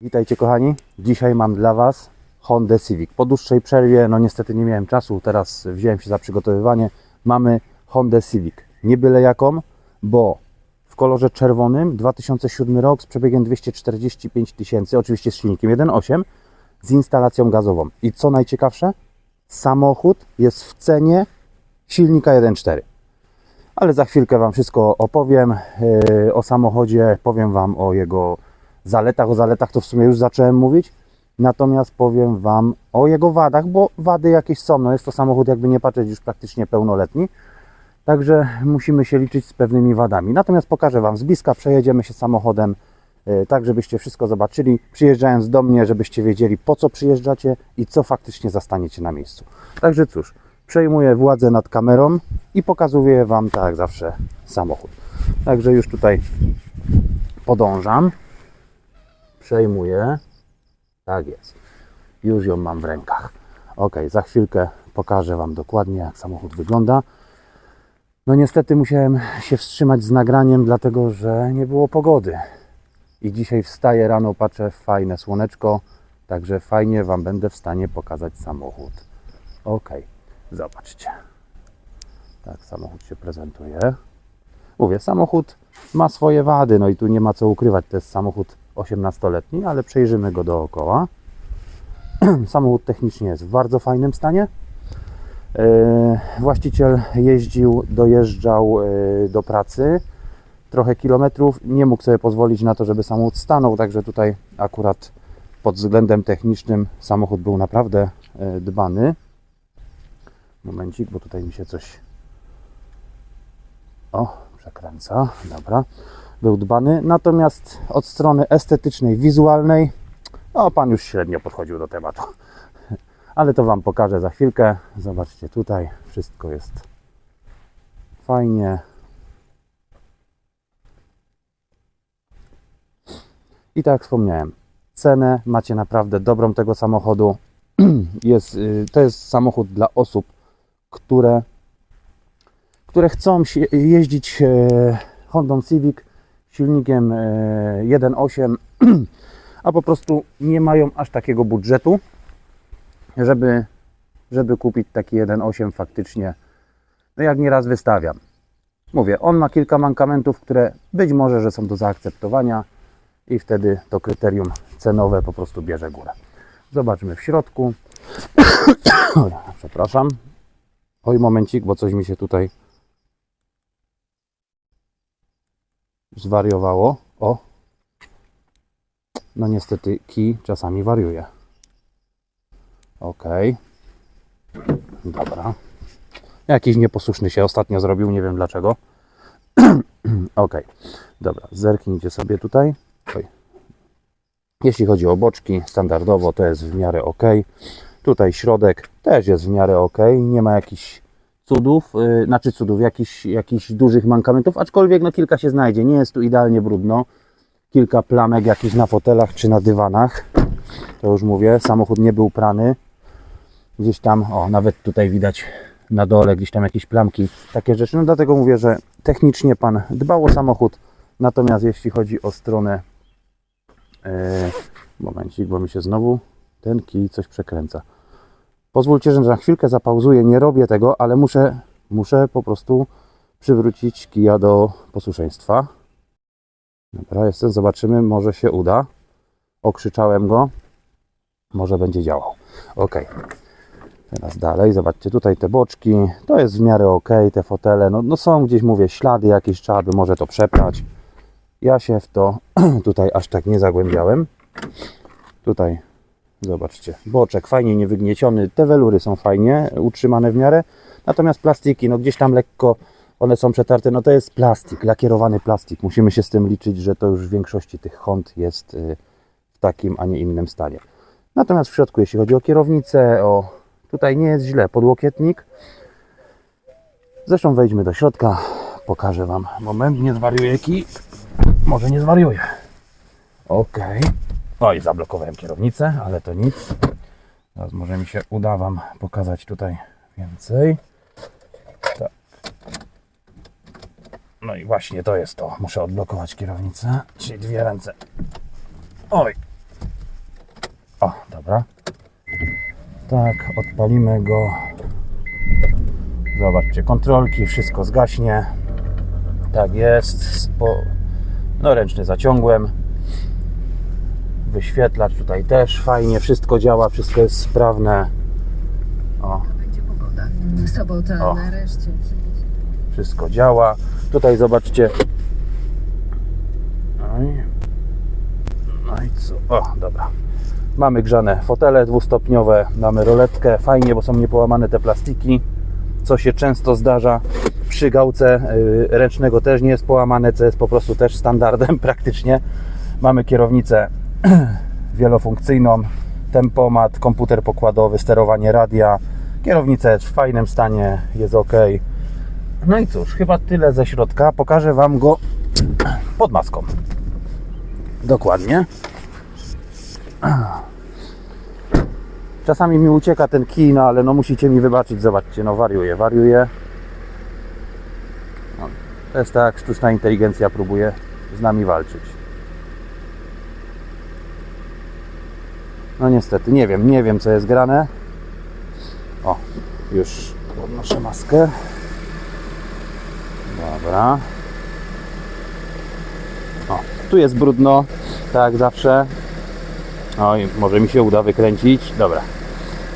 Witajcie kochani. Dzisiaj mam dla Was Honda Civic. Po dłuższej przerwie, no niestety nie miałem czasu, teraz wziąłem się za przygotowywanie. Mamy Honda Civic. Nie byle jaką, bo w kolorze czerwonym 2007 rok z przebiegiem 245 tysięcy, oczywiście z silnikiem 1.8 z instalacją gazową. I co najciekawsze, samochód jest w cenie silnika 1.4 ale za chwilkę Wam wszystko opowiem yy, o samochodzie, powiem Wam o jego zaletach. O zaletach to w sumie już zacząłem mówić, natomiast powiem Wam o jego wadach, bo wady jakieś są. No jest to samochód, jakby nie patrzeć, już praktycznie pełnoletni, także musimy się liczyć z pewnymi wadami. Natomiast pokażę Wam z bliska, przejedziemy się samochodem, yy, tak żebyście wszystko zobaczyli, przyjeżdżając do mnie, żebyście wiedzieli po co przyjeżdżacie i co faktycznie zastaniecie na miejscu. Także cóż, przejmuję władzę nad kamerą i pokazuję Wam, tak jak zawsze, samochód. Także już tutaj podążam. Przejmuję. Tak jest. Już ją mam w rękach. Ok, za chwilkę pokażę Wam dokładnie, jak samochód wygląda. No niestety musiałem się wstrzymać z nagraniem, dlatego że nie było pogody. I dzisiaj wstaję rano, patrzę, fajne słoneczko, także fajnie Wam będę w stanie pokazać samochód. Ok, zobaczcie. Tak samochód się prezentuje. Mówię, samochód ma swoje wady, no i tu nie ma co ukrywać. To jest samochód 18-letni, ale przejrzymy go dookoła. samochód technicznie jest w bardzo fajnym stanie. Yy, Właściciel jeździł, dojeżdżał yy, do pracy trochę kilometrów. Nie mógł sobie pozwolić na to, żeby samochód stanął, także tutaj akurat pod względem technicznym samochód był naprawdę yy, dbany. Momencik, bo tutaj mi się coś o, przekręca, dobra. Był dbany, natomiast od strony estetycznej, wizualnej, no pan już średnio podchodził do tematu. Ale to Wam pokażę za chwilkę. Zobaczcie tutaj, wszystko jest fajnie. I tak jak wspomniałem, cenę macie naprawdę dobrą tego samochodu. Jest, y, to jest samochód dla osób, które które chcą jeździć e, Hondą Civic silnikiem e, 1.8, a po prostu nie mają aż takiego budżetu, żeby, żeby kupić taki 1.8 faktycznie, no jak nieraz wystawiam. Mówię, on ma kilka mankamentów, które być może, że są do zaakceptowania i wtedy to kryterium cenowe po prostu bierze górę. Zobaczmy w środku. Przepraszam. Oj, momencik, bo coś mi się tutaj zwariowało. O! No niestety kij czasami wariuje. Ok. Dobra. Jakiś nieposłuszny się ostatnio zrobił, nie wiem dlaczego. ok. Dobra, zerknijcie sobie tutaj. Oj. Jeśli chodzi o boczki, standardowo to jest w miarę ok. Tutaj środek też jest w miarę ok. Nie ma jakichś cudów, yy, znaczy cudów, jakichś, jakichś dużych mankamentów, aczkolwiek no kilka się znajdzie. Nie jest tu idealnie brudno. Kilka plamek jakichś na fotelach czy na dywanach. To już mówię, samochód nie był prany. Gdzieś tam, o, nawet tutaj widać na dole gdzieś tam jakieś plamki, takie rzeczy. No dlatego mówię, że technicznie pan dbał o samochód. Natomiast jeśli chodzi o stronę yy, momencik, bo mi się znowu ten kij coś przekręca. Pozwólcie, że na chwilkę zapauzuję, nie robię tego, ale muszę, muszę po prostu przywrócić kija do posłuszeństwa. Dobra, jestem, zobaczymy, może się uda. Okrzyczałem go, może będzie działał. Ok. Teraz dalej, zobaczcie, tutaj te boczki, to jest w miarę ok, te fotele, no, no są gdzieś, mówię, ślady jakieś, trzeba by może to przeprać. Ja się w to tutaj aż tak nie zagłębiałem. Tutaj Zobaczcie, boczek fajnie niewygnieciony, te welury są fajnie utrzymane w miarę, natomiast plastiki, no gdzieś tam lekko one są przetarte, no to jest plastik, lakierowany plastik. Musimy się z tym liczyć, że to już w większości tych Hond jest y, w takim, a nie innym stanie. Natomiast w środku, jeśli chodzi o kierownicę, o tutaj nie jest źle, podłokietnik. Zresztą wejdźmy do środka, pokażę Wam. Moment, nie zwariuję kij. Może nie zwariuję. Okej. Oj, zablokowałem kierownicę, ale to nic. Teraz może mi się uda Wam pokazać tutaj więcej. Tak. No i właśnie to jest to. Muszę odblokować kierownicę, czyli dwie ręce. Oj, Dobra. Tak, odpalimy go. Zobaczcie, kontrolki, wszystko zgaśnie. Tak jest. Po, no ręczny zaciągłem. Wyświetlacz tutaj też fajnie, wszystko działa, wszystko jest sprawne. O, Będzie pogoda. Sobota O. nareszcie. wszystko działa. Tutaj zobaczcie. No i, no i co? O, dobra. Mamy grzane fotele dwustopniowe, mamy roletkę. Fajnie, bo są niepołamane te plastiki, co się często zdarza. Przy gałce y, ręcznego też nie jest połamane, co jest po prostu też standardem praktycznie. Mamy kierownicę wielofunkcyjną, tempomat, komputer pokładowy, sterowanie radia. Kierownica jest w fajnym stanie, jest ok. No i cóż, chyba tyle ze środka. Pokażę Wam go pod maską. Dokładnie. Czasami mi ucieka ten kij, no ale no musicie mi wybaczyć. Zobaczcie, no wariuje, wariuje. No, to jest tak, sztuczna inteligencja próbuje z nami walczyć. No niestety, nie wiem, nie wiem co jest grane. O, już podnoszę maskę. Dobra. O, tu jest brudno, tak zawsze. Oj, może mi się uda wykręcić. Dobra.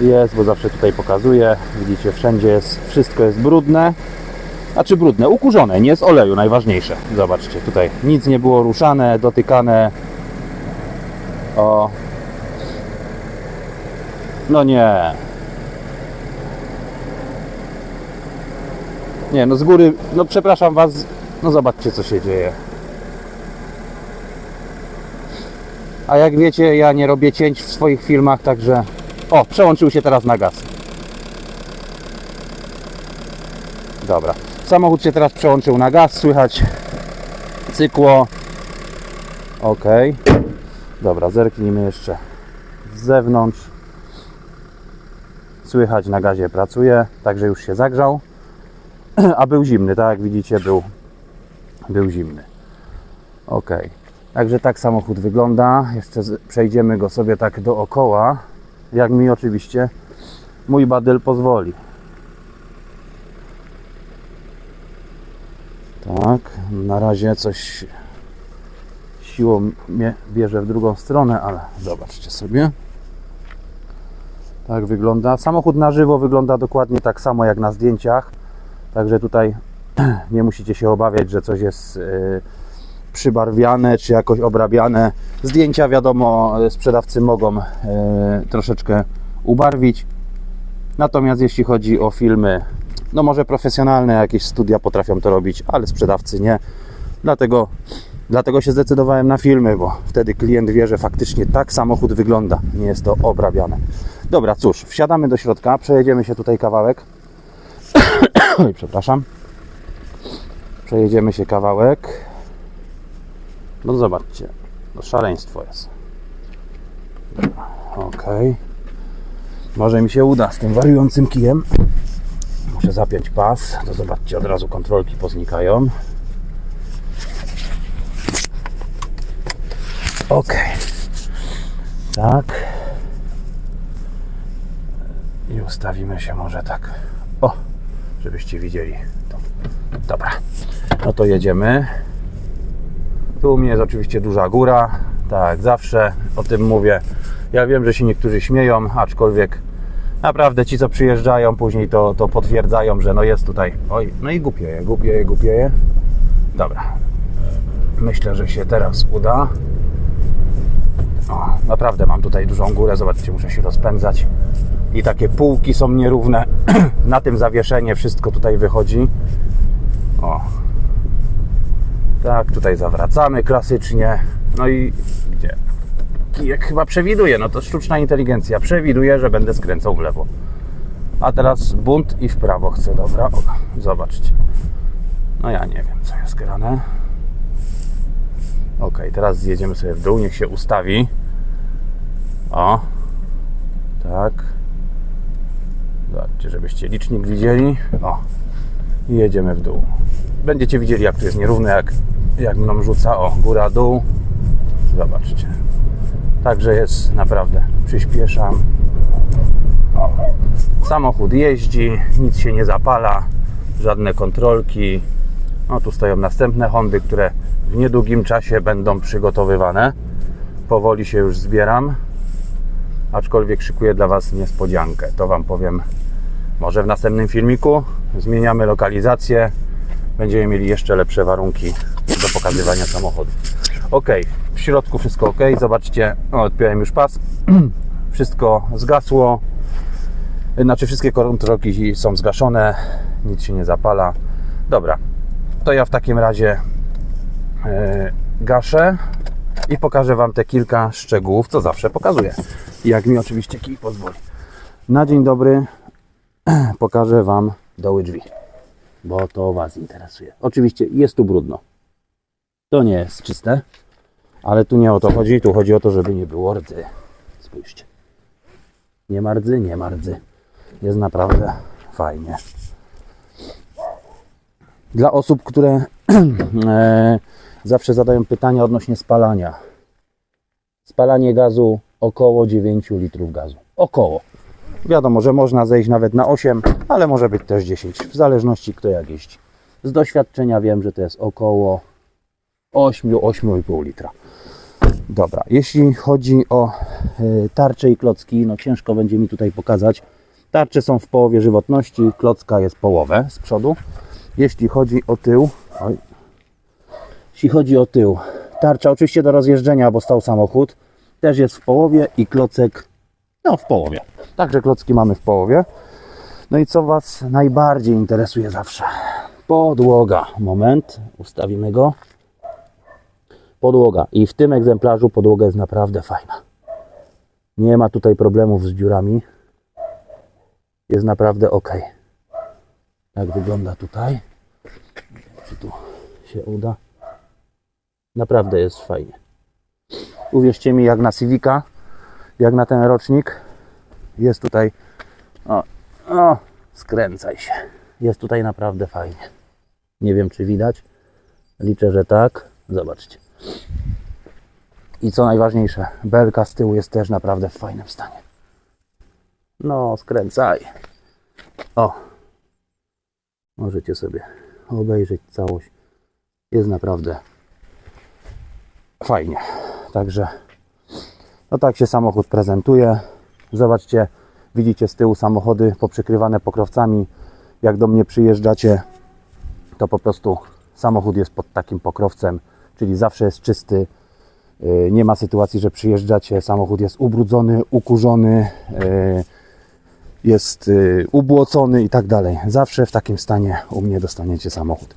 Jest, bo zawsze tutaj pokazuję. Widzicie, wszędzie jest, wszystko jest brudne. Znaczy brudne, ukurzone, nie z oleju, najważniejsze. Zobaczcie, tutaj nic nie było ruszane, dotykane. O. No nie. Nie, no z góry, no przepraszam Was, no zobaczcie co się dzieje. A jak wiecie, ja nie robię cięć w swoich filmach, także... O, przełączył się teraz na gaz. Dobra. Samochód się teraz przełączył na gaz, słychać cykło. Ok. Dobra, zerknijmy jeszcze z zewnątrz. Słychać na gazie pracuje, także już się zagrzał. A był zimny, tak jak widzicie, był, był zimny. Ok. Także tak samochód wygląda. Jeszcze przejdziemy go sobie tak dookoła, jak mi oczywiście mój badyl pozwoli. Tak, na razie coś siłą mnie bierze w drugą stronę, ale zobaczcie sobie. Tak wygląda. Samochód na żywo wygląda dokładnie tak samo jak na zdjęciach. Także tutaj nie musicie się obawiać, że coś jest yy, przybarwiane czy jakoś obrabiane. Zdjęcia, wiadomo, sprzedawcy mogą e, troszeczkę ubarwić. Natomiast jeśli chodzi o filmy, no może profesjonalne jakieś studia potrafią to robić, ale sprzedawcy nie. Dlatego, dlatego się zdecydowałem na filmy, bo wtedy klient wie, że faktycznie tak samochód wygląda. Nie jest to obrabiane. Dobra, cóż, wsiadamy do środka, przejedziemy się tutaj kawałek. Oj, przepraszam. Przejedziemy się kawałek. No zobaczcie, no szaleństwo jest. Okej. Może mi się uda z tym wariującym kijem. Muszę zapiąć pas. To zobaczcie, od razu kontrolki poznikają. Ok. Tak. I ustawimy się może tak. O, żebyście widzieli. Dobra. No to jedziemy. Tu u mnie jest oczywiście duża góra, tak zawsze o tym mówię. Ja wiem, że się niektórzy śmieją, aczkolwiek naprawdę ci, co przyjeżdżają, później to, to potwierdzają, że no jest tutaj. Oj, no i głupieje, głupieje, głupieje. Dobra. Myślę, że się teraz uda. O, naprawdę mam tutaj dużą górę, zobaczcie, muszę się rozpędzać. I takie półki są nierówne. Na tym zawieszenie wszystko tutaj wychodzi. O, tak, tutaj zawracamy klasycznie. No i gdzie? Kijek chyba przewiduje, no to sztuczna inteligencja przewiduje, że będę skręcał w lewo. A teraz bunt i w prawo chcę, dobra? O, zobaczcie. No ja nie wiem, co jest grane. Ok, teraz zjedziemy sobie w dół, niech się ustawi. O, tak. Zobaczcie, żebyście licznik widzieli. O, i jedziemy w dół. Będziecie widzieli, jak tu jest nierówne, jak, jak mną rzuca. O, góra, dół. Zobaczcie. Także jest naprawdę Przyspieszam. Samochód jeździ, nic się nie zapala, żadne kontrolki. No tu stoją następne Hondy, które w niedługim czasie będą przygotowywane. Powoli się już zbieram, aczkolwiek szykuję dla Was niespodziankę. To Wam powiem może w następnym filmiku. Zmieniamy lokalizację, będziemy mieli jeszcze lepsze warunki do pokazywania samochodu. Ok, w środku wszystko ok. Zobaczcie, o, odpiąłem już pas. wszystko zgasło. Znaczy, wszystkie kontrolki są zgaszone, nic się nie zapala. Dobra, to ja w takim razie e, gaszę i pokażę Wam te kilka szczegółów, co zawsze pokazuję. Jak mi oczywiście kij pozwoli. Na dzień dobry pokażę Wam doły drzwi, bo to Was interesuje. Oczywiście jest tu brudno. To nie jest czyste, ale tu nie o to chodzi. Tu chodzi o to, żeby nie było rdzy. Spójrzcie. Nie ma rdzy, nie ma rdzy. Jest naprawdę fajnie. Dla osób, które e, zawsze zadają pytania odnośnie spalania. Spalanie gazu około 9 litrów gazu. Około. Wiadomo, że można zejść nawet na 8, ale może być też 10, w zależności kto jak jeździ. Z doświadczenia wiem, że to jest około 8, 8,5 litra. Dobra, jeśli chodzi o y, tarcze i klocki, no ciężko będzie mi tutaj pokazać. Tarcze są w połowie żywotności, klocka jest połowę z przodu. Jeśli chodzi o tył, oj, jeśli chodzi o tył, tarcza oczywiście do rozjeżdżenia, bo stał samochód, też jest w połowie i klocek, no w połowie. Także klocki mamy w połowie. No i co Was najbardziej interesuje zawsze? Podłoga. Moment, ustawimy go. Podłoga. I w tym egzemplarzu podłoga jest naprawdę fajna. Nie ma tutaj problemów z dziurami. Jest naprawdę ok. Tak wygląda tutaj. Czy tu się uda. Naprawdę jest fajnie. Uwierzcie mi, jak na Civica, jak na ten rocznik, jest tutaj. O, o, skręcaj się. Jest tutaj naprawdę fajnie. Nie wiem, czy widać. Liczę, że tak. Zobaczcie. I co najważniejsze, belka z tyłu jest też naprawdę w fajnym stanie. No, skręcaj. O. Możecie sobie obejrzeć całość. Jest naprawdę fajnie. Także no tak się samochód prezentuje. Zobaczcie, widzicie z tyłu samochody poprzykrywane pokrowcami. Jak do mnie przyjeżdżacie, to po prostu samochód jest pod takim pokrowcem, czyli zawsze jest czysty. Yy, Nie ma sytuacji, że przyjeżdżacie, samochód jest ubrudzony, ukurzony, yy, jest yy, ubłocony i tak dalej. Zawsze w takim stanie u mnie dostaniecie samochód.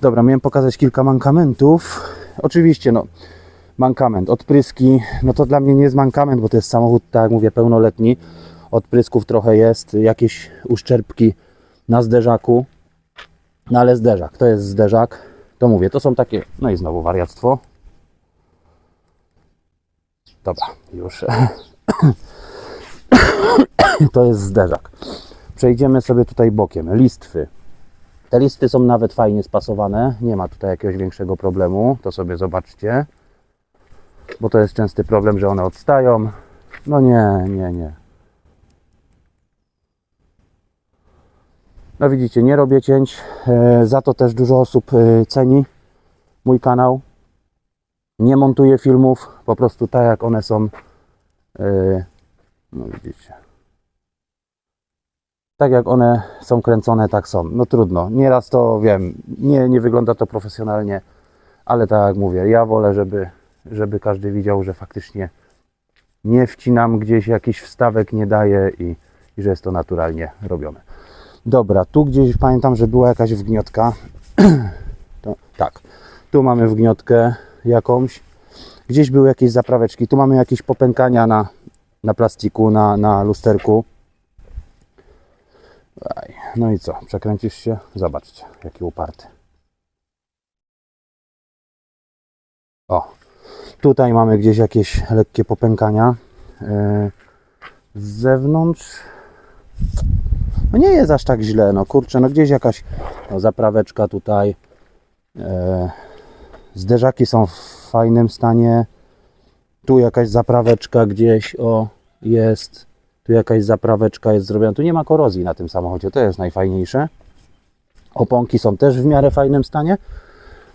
Dobra, miałem pokazać kilka mankamentów. Oczywiście, no, mankament, odpryski, no to dla mnie nie jest mankament, bo to jest samochód, tak jak mówię, pełnoletni. Odprysków trochę jest, jakieś uszczerbki na zderzaku. No ale zderzak, to jest zderzak. To mówię, to są takie, no i znowu wariactwo. Dobra, już. to jest zderzak. Przejdziemy sobie tutaj bokiem. Listwy. Te listwy są nawet fajnie spasowane. Nie ma tutaj jakiegoś większego problemu. To sobie zobaczcie. Bo to jest częsty problem, że one odstają. No nie, nie, nie. No widzicie, nie robię cięć. E, Za to też dużo osób e, ceni mój kanał. Nie montuję filmów, po prostu tak jak one są. e, No widzicie. Tak jak one są kręcone, tak są. No trudno. Nieraz to wiem, nie, nie wygląda to profesjonalnie, ale tak jak mówię, ja wolę, żeby, żeby każdy widział, że faktycznie nie wcinam gdzieś jakiś wstawek, nie daję i, i że jest to naturalnie robione. Dobra, tu gdzieś pamiętam, że była jakaś wgniotka. To, tak, tu mamy wgniotkę jakąś. Gdzieś były jakieś zapraweczki. Tu mamy jakieś popękania na, na plastiku, na, na lusterku. No i co? Przekręcisz się? Zobaczcie, jaki uparty. O, tutaj mamy gdzieś jakieś lekkie popękania. Yy, z zewnątrz no nie jest aż tak źle, no kurczę, no gdzieś jakaś no, zapraweczka tutaj. E, zderzaki są w fajnym stanie. Tu jakaś zapraweczka gdzieś, o, jest, tu jakaś zapraweczka jest zrobiona. Tu nie ma korozji na tym samochodzie, to jest najfajniejsze. Oponki są też w miarę fajnym stanie.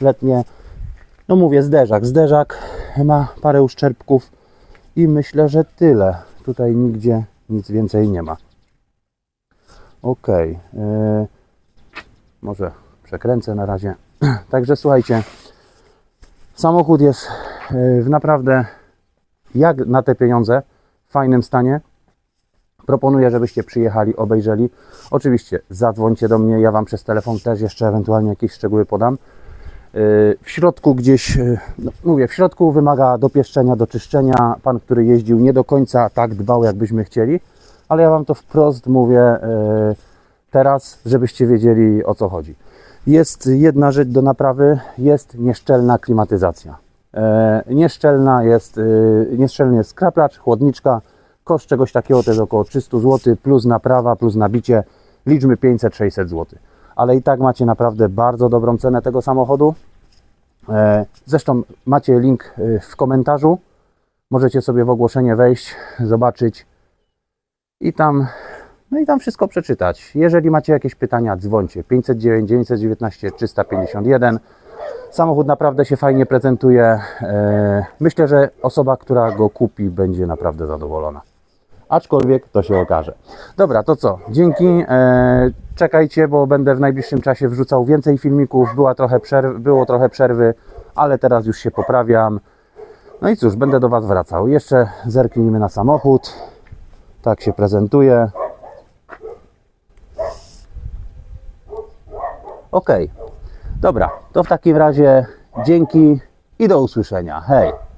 Letnie, no mówię, zderzak. Zderzak ma parę uszczerbków i myślę, że tyle. Tutaj nigdzie nic więcej nie ma. Ok. Yy, może przekręcę na razie. Także słuchajcie, samochód jest yy, w naprawdę jak na te pieniądze w fajnym stanie. Proponuję, żebyście przyjechali, obejrzeli. Oczywiście zadzwońcie do mnie, ja Wam przez telefon też jeszcze ewentualnie jakieś szczegóły podam. W środku gdzieś, yy, no mówię, w środku wymaga dopieszczenia, doczyszczenia. Pan, który jeździł, nie do końca tak dbał, jakbyśmy chcieli, ale ja Wam to wprost mówię yy, teraz, żebyście wiedzieli o co chodzi. Jest jedna rzecz do naprawy, jest nieszczelna klimatyzacja. E, nieszczelna jest, nieszczelny jest skraplacz, chłodniczka. Koszt czegoś takiego to jest około 300 zł, plus naprawa, plus nabicie. Liczmy 500-600 zł. Ale i tak macie naprawdę bardzo dobrą cenę tego samochodu. E, zresztą macie link y, w komentarzu. Możecie sobie w ogłoszenie wejść, zobaczyć i tam, no i tam wszystko przeczytać. Jeżeli macie jakieś pytania, dzwońcie 509 919 351. Samochód naprawdę się fajnie prezentuje. E, Myślę, że osoba, która go kupi, będzie naprawdę zadowolona. Aczkolwiek to się okaże. Dobra, to co? Dzięki. E, Czekajcie, bo będę w najbliższym czasie wrzucał więcej filmików. Była trochę przerwy, było trochę przerwy, ale teraz już się poprawiam. No i cóż, będę do Was wracał. Jeszcze zerknijmy na samochód. Tak się prezentuje. Ok. Dobra, to w takim razie dzięki i do usłyszenia. Hej!